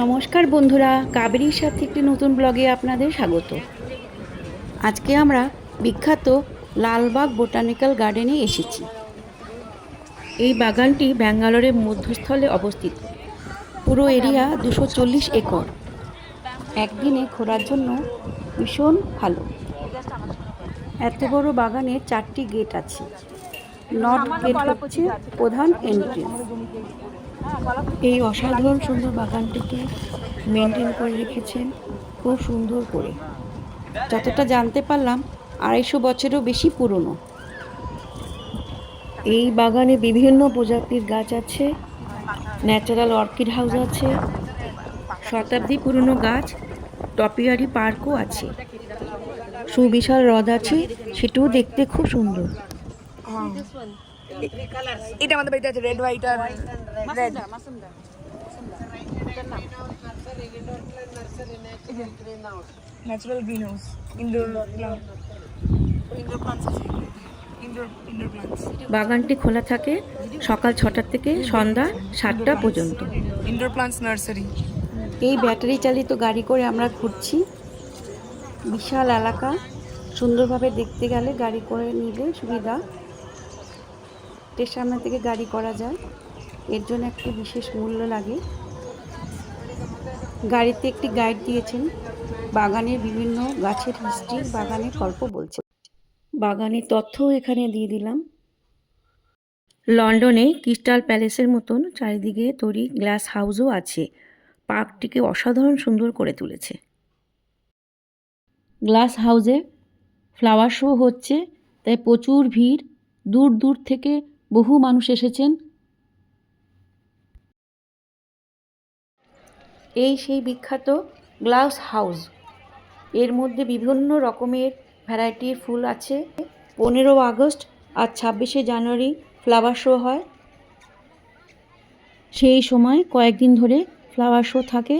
নমস্কার বন্ধুরা কাবেরীর সাথে একটি নতুন ব্লগে আপনাদের স্বাগত। আজকে আমরা বিখ্যাত লালবাগ বোটানিক্যাল গার্ডেনে এসেছি। এই বাগানটি ব্যাঙ্গালোরের মধ্যস্থলে অবস্থিত। পুরো এরিয়া দুশো চল্লিশ একর। একদিনে ঘোরার জন্য ভীষণ ভালো। এত বড় বাগানে চারটি গেট আছে। নর্থ গেট হচ্ছে প্রধান এন্ট্রেন্স এই অসাধারণ সুন্দর বাগানটিকে মেনটেন করে রেখেছেন খুব সুন্দর করে। যতটা জানতে পারলাম, আড়াইশো বছরেরও বেশি পুরনো। এই বাগানে বিভিন্ন প্রজাতির গাছ আছে ন্যাচারাল অর্কিড হাউস আছে, শতাব্দী পুরনো গাছ টপিয়ারি পার্কও আছে। সুবিশাল হ্রদ আছে, সেটাও দেখতে খুব সুন্দর। এটা আমাদের বাড়িতে আছে রেড হোয়াইট আর red natural green house indoor plants আছে। বাগানটি খোলা থাকে সকাল ছটা থেকে সন্ধ্যা সাতটা পর্যন্ত। ইনডোর প্লান্টস নার্সারি এই ব্যাটারি চালিত গাড়ি করে আমরা ঘুরছি। বিশাল এলাকা। সুন্দরভাবে দেখতে গেলে গাড়ি করে নিলে সুবিধা। স্টেশন থেকে গাড়ি করা যায়। এর জন্য একটি বিশেষ মূল্য লাগে। গাড়িতে একটি গাইড দিয়েছেন। বাগানের বিভিন্ন গাছের হিস্ট্রি বাগানের গল্প বলছে। বাগানের তথ্যও এখানে দিয়ে দিলাম। লন্ডনে ক্রিস্টাল প্যালেসের মতন চারিদিকে তৈরি গ্লাস হাউসও আছে। পার্কটিকে অসাধারণ সুন্দর করে তুলেছে। গ্লাস হাউসে ফ্লাওয়ার শো হচ্ছে, তাই প্রচুর ভিড়। দূর দূর থেকে বহু মানুষ এসেছেন। এই সেই বিখ্যাত গ্লাস হাউস। এর মধ্যে বিভিন্ন রকমের ভ্যারাইটির ফুল আছে। পনেরো আগস্ট আর ছাব্বিশে জানুয়ারি ফ্লাওয়ার শো হয়। সেই সময় কয়েকদিন ধরে ফ্লাওয়ার শো থাকে।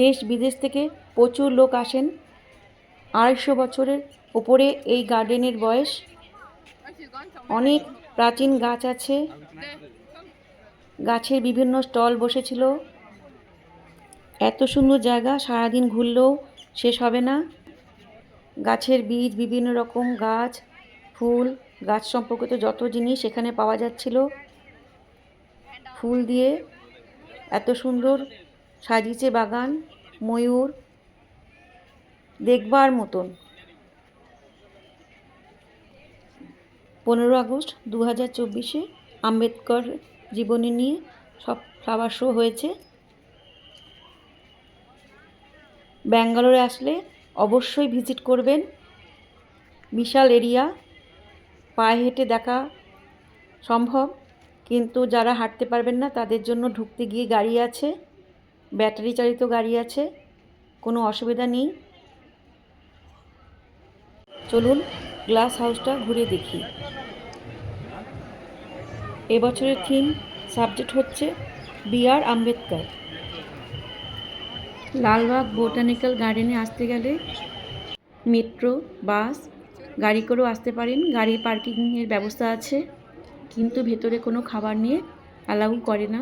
দেশ বিদেশ থেকে প্রচুর লোক আসেন। আড়াইশো বছরের ওপরে এই গার্ডেনের বয়স। অনেক প্রাচীন গাছ আছে। গাছের বিভিন্ন স্টল বসেছিল। এত সুন্দর জায়গা, সারাদিন ঘুরলেও শেষ হবে না। গাছের বীজ, বিভিন্ন রকম গাছ, ফুল, গাছ সম্পর্কিত যত জিনিস এখানে পাওয়া যাচ্ছিল। ফুল দিয়ে এত সুন্দর সাজিয়েছে বাগান, ময়ূর, দেখবার মতন। পনেরো আগস্ট দু হাজার চব্বিশে আম্বেদকর জীবনী নিয়ে সব ফ্লাওয়ার শো হয়েছে। ব্যাঙ্গালোরে আসলে অবশ্যই ভিজিট করবেন। বিশাল এরিয়া, পায়ে হেঁটে দেখা সম্ভব, কিন্তু যারা হাঁটতে পারবেন না, তাদের জন্য ঢুকতে গিয়ে গাড়ি আছে ব্যাটারি চালিত গাড়ি আছে, কোনো অসুবিধা নেই। চলুন গ্লাস হাউসটা ঘুরে দেখি। এবছরের থিম সাবজেক্ট হচ্ছে B R Ambedkar. Lalbagh botanical গার্ডেনে আসতে গেলে মেট্রো, বাস, গাড়ি করেও আসতে পারেন। গাড়ি পার্কিংয়ের ব্যবস্থা আছে, কিন্তু ভেতরে কোনো খাবার নিয়ে অ্যালাউ করে না।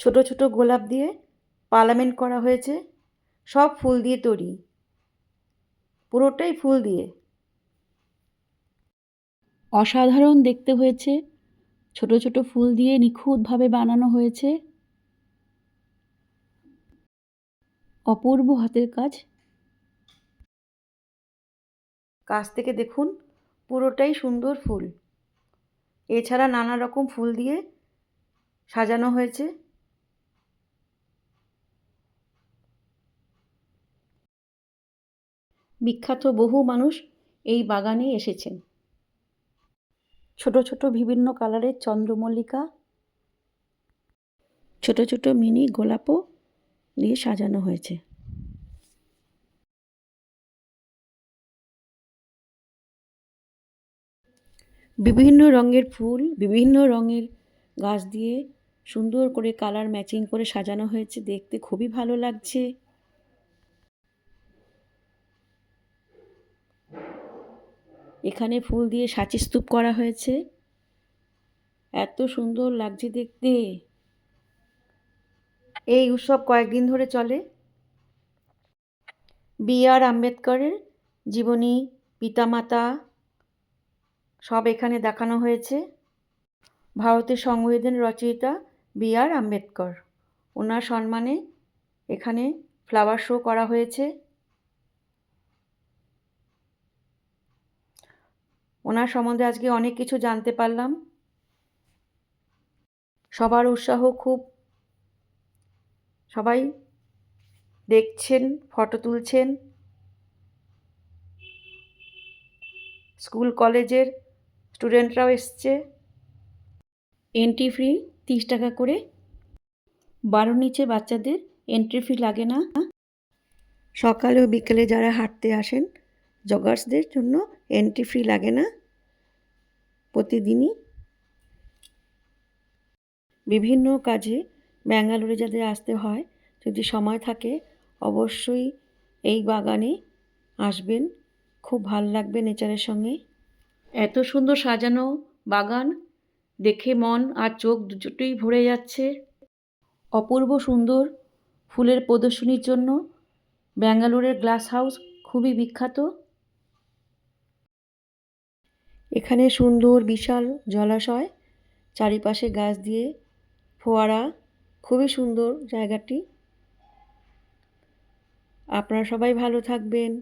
ছোট ছোট গোলাপ দিয়ে পার্লামেন্ট করা হয়েছে। সব ফুল দিয়ে তৈরি। পুরোটাই ফুল দিয়ে। অসাধারণ দেখতে হয়েছে। ছোট ছোট ফুল দিয়ে নিখুঁতভাবে বানানো হয়েছে। অপূর্ব হাতের কাজ। কাছ থেকে দেখুন, পুরোটাই সুন্দর ফুল। এছাড়া নানা রকম ফুল দিয়ে সাজানো হয়েছে। বিখ্যাত বহু মানুষ এই বাগানে এসেছেন। ছোট ছোট বিভিন্ন কালারের চন্দ্রমল্লিকা, ছোট ছোট মিনি গোলাপও দিয়ে সাজানো হয়েছে। বিভিন্ন রঙের ফুল, বিভিন্ন রঙের গাছ দিয়ে সুন্দর করে কালার ম্যাচিং করে সাজানো হয়েছে। দেখতে খুবই ভালো লাগছে। এখানে ফুল দিয়ে সাচিস্তূপ করা হয়েছে। এত সুন্দর লাগছে দেখতে। এই উৎসব কয়েকদিন ধরে চলে। বি আর আম্বেদকরের জীবনী, পিতামাতা, সব এখানে দেখানো হয়েছে। ভারতের সংবিধান রচয়িতা বি আর আম্বেদকর। ওনার সম্মানে এখানে ফ্লাওয়ার শো করা হয়েছে। ওনার সম্বন্ধে আজকে অনেক কিছু জানতে পারলাম। সবার উৎসাহ খুব, সবাই দেখছেন, ফটো তুলছেন। স্কুল কলেজের স্টুডেন্টরাও এসছে। এন্ট্রি ফি তিরিশ টাকা করে। বারো নিচে বাচ্চাদের এন্ট্রি ফি লাগে না। সকালে ও বিকেলে যারা হাঁটতে আসেন জগার্সদের জন্য এন্ট্রি ফি লাগে না। প্রতিদিনই বিভিন্ন কাজে ব্যাঙ্গালোরে যাদের আসতে হয়, যদি সময় থাকে, অবশ্যই এই বাগানে আসবেন। খুব ভালো লাগবে নেচারের সঙ্গে। এত সুন্দর সাজানো বাগান, দেখে মন আর চোখ দুটোই ভরে যাচ্ছে। অপূর্ব সুন্দর ফুলের প্রদর্শনীর জন্য ব্যাঙ্গালোরের গ্লাস হাউস খুবই বিখ্যাত। এখানে সুন্দর বিশাল জলাশয়, চারিপাশে গাছ দিয়ে ফোয়ারা। খুবই সুন্দর জায়গাটি। আপনারা সবাই ভালো থাকবেন।